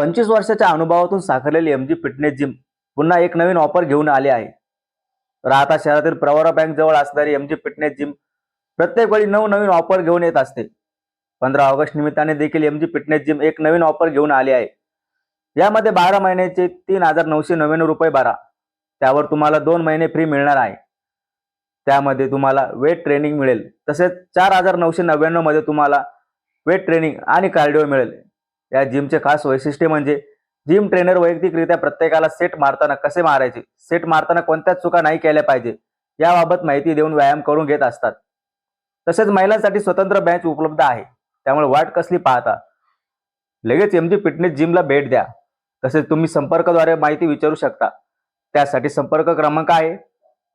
पंचवीस वर्षाच्या अनुभवातून साकारलेली एम जी फिटनेस जिम पुन्हा एक नवीन ऑफर घेऊन आली आहे. राहता शहरातील प्रवरा बँक जवळ असणारी एम जी फिटनेस जिम प्रत्येक वेळी नवनवीन ऑफर घेऊन येत असते. पंधरा ऑगस्ट निमित्ताने देखील एम जी फिटनेस जिम एक नवीन ऑफर घेऊन आली आहे. यामध्ये बारा महिन्याचे तीन हजार नऊशे नव्याण्णव रुपये भरा. त्यावर तुम्हाला दोन महिने फ्री मिळणार आहे. त्यामध्ये तुम्हाला वेट ट्रेनिंग मिळेल. तसेच चार हजार नऊशे नव्याण्णवमध्ये तुम्हाला वेट ट्रेनिंग आणि कार्डिओ मिळेल. या जिमचे खास वैशिष्ट्य म्हणजे जिम ट्रेनर वैयक्तिकरित्या प्रत्येकाला सेट मारताना कसे मारायचे? सेट मारताना कोणत्याच चुका नाही केल्या पाहिजे? याबाबत माहिती देऊन व्यायाम करून घेत असतात. तसेच महिलांसाठी स्वतंत्र बँच उपलब्ध आहे. त्यामुळे वाट कसली पाहता? लगेच एम जी फिटनेस जिमला भेट द्या. तसेच तुम्ही संपर्कद्वारे माहिती विचारू शकता. त्यासाठी संपर्क क्रमांक आहे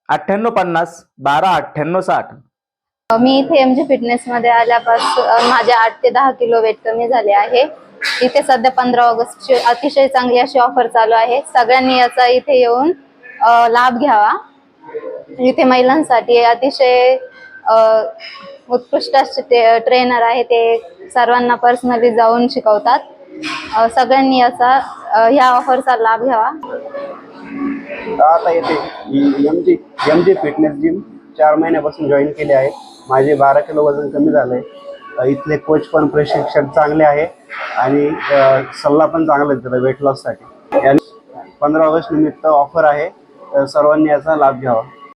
अठ्ठ्याण्णव पन्नास बारा अठ्ठ्याण्णव साठ. मी इथे एम जी फिटनेसमध्ये आल्यापासून माझे आठ ते दहा किलो वेट कमी झाले आहे. इथे सध्या पंधरा ऑगस्टची अतिशय चांगली अशी ऑफर चालू आहे. सगळ्यांनी याचा इथे येऊन लाभ घ्यावा. इथे महिलांसाठी अतिशय उत्कृष्ट असे ट्रेनर आहे ते सर्वांना पर्सनली जाऊन शिकवतात. सगळ्यांनी याचा ह्या ऑफरचा लाभ घ्यावा. आता येते M G M G fitness gym चार महिन्यापासून जॉईन केले आहे. माझे बारा किलो वजन कमी झालं आहे इथले कोच पण प्रशिक्षण चांगले आहे आणि सल्ला पण चांगला देतात वेट लॉससाठी पंधरा ऑगस्ट निमित्त ऑफर आहे. तर सर्वांनी याचा लाभ घ्यावा.